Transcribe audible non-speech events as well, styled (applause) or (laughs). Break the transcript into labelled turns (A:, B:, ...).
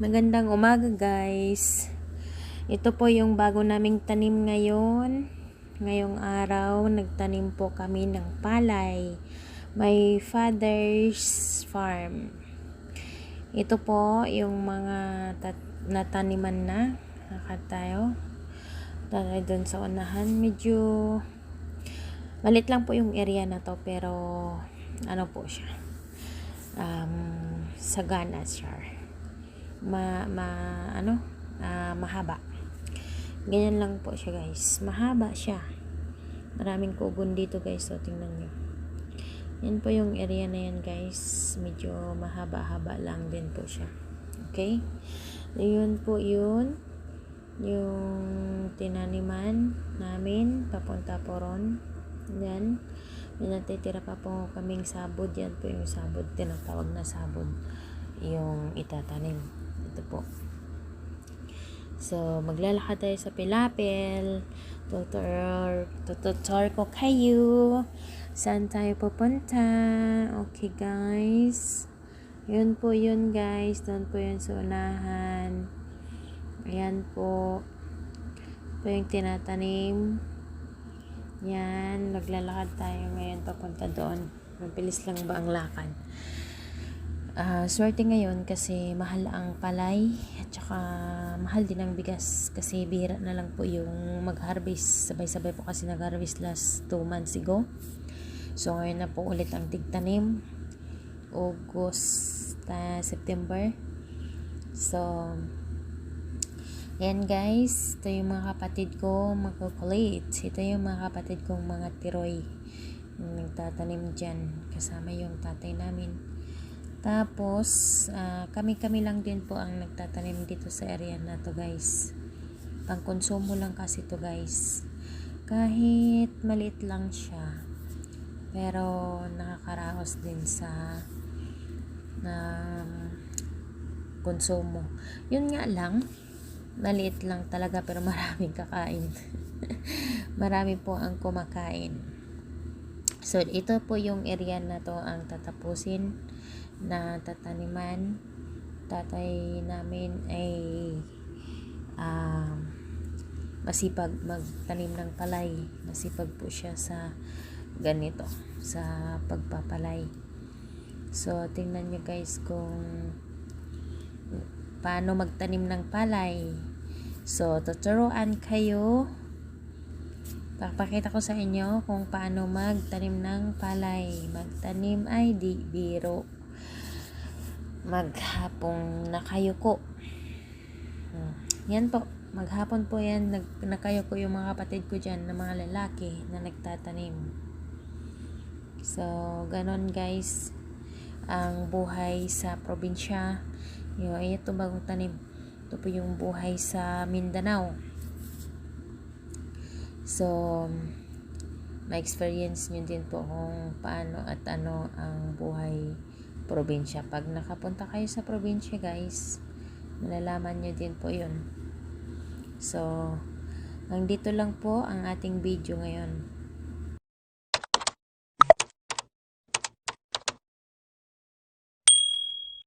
A: Magandang umaga guys. Ito po yung bago naming tanim ngayon. Ngayong araw, nagtanim po kami ng palay. My father's farm. Ito po yung mga nataniman na. Lakad tayo. Tayo dun sa unahan. Medyo malit lang po yung area na to pero ano po siya. Um, sagana siya ma, ma ano ah, mahaba. Ganyan lang po siya guys. Mahaba siya. Maraming kugon dito guys. So tingnan nyo. Yan po yung area na yan guys. Medyo mahaba-haba lang din po siya. Okay? Yun po yun. Yung tinaniman namin papunta po ron. Yan. May natitira pa po kaming sabod. Yan po yung sabod. Tinatawag na sabod. Yung itatanim ito po. So, maglalakad tayo sa Pilapil. Tutor, tutor ko kayo. Saan tayo pupunta? Okay, guys. Yun po yun, guys. Doon po yun sa unahan. Ayan po. Ito yung tinatanim. Yan. Maglalakad tayo ngayon papunta doon. Mabilis lang ba ang lakad? Uh, swerte ngayon kasi mahal ang palay at saka mahal din ang bigas kasi bihira na lang po yung mag-harvest. Sabay-sabay po kasi nag-harvest last 2 months ago. So ngayon na po ulit ang tigtanim. August uh, September. So yan guys. Ito yung mga kapatid ko magkukulate ito yung mga kapatid kong mga tiroy. Nagtatanim dyan. Kasama yung tatay namin tapos, uh, kami-kami lang din po ang nagtatanim dito sa area na to guys. Pangkonsumo lang kasi to guys. Kahit maliit lang siya. Pero nakakaraos din sa na konsumo. Yun nga lang, maliit lang talaga pero (laughs) maraming kakain. Marami po ang kumakain. So, ito po yung area na to ang tatapusin na tataniman. Tatay namin ay uh, masipag magtanim ng palay. Masipag po siya sa ganito sa pagpapalay. So tingnan nyo guys kung paano magtanim ng palay. So tuturuan kayo Papakita ko sa inyo kung paano magtanim ng palay. Magtanim ay di biro maghapong nakayuko. Hmm. Yan po, maghapon po yan, nag, nakayuko yung mga kapatid ko dyan na mga lalaki na nagtatanim. So, ganon guys, ang buhay sa probinsya. Yung, ito bagong tanim. Ito po yung buhay sa Mindanao. So, ma-experience nyo din po kung paano at ano ang buhay probinsya. Pag nakapunta kayo sa probinsya guys, malalaman nyo din po yun. So, hanggang dito lang po ang ating video ngayon.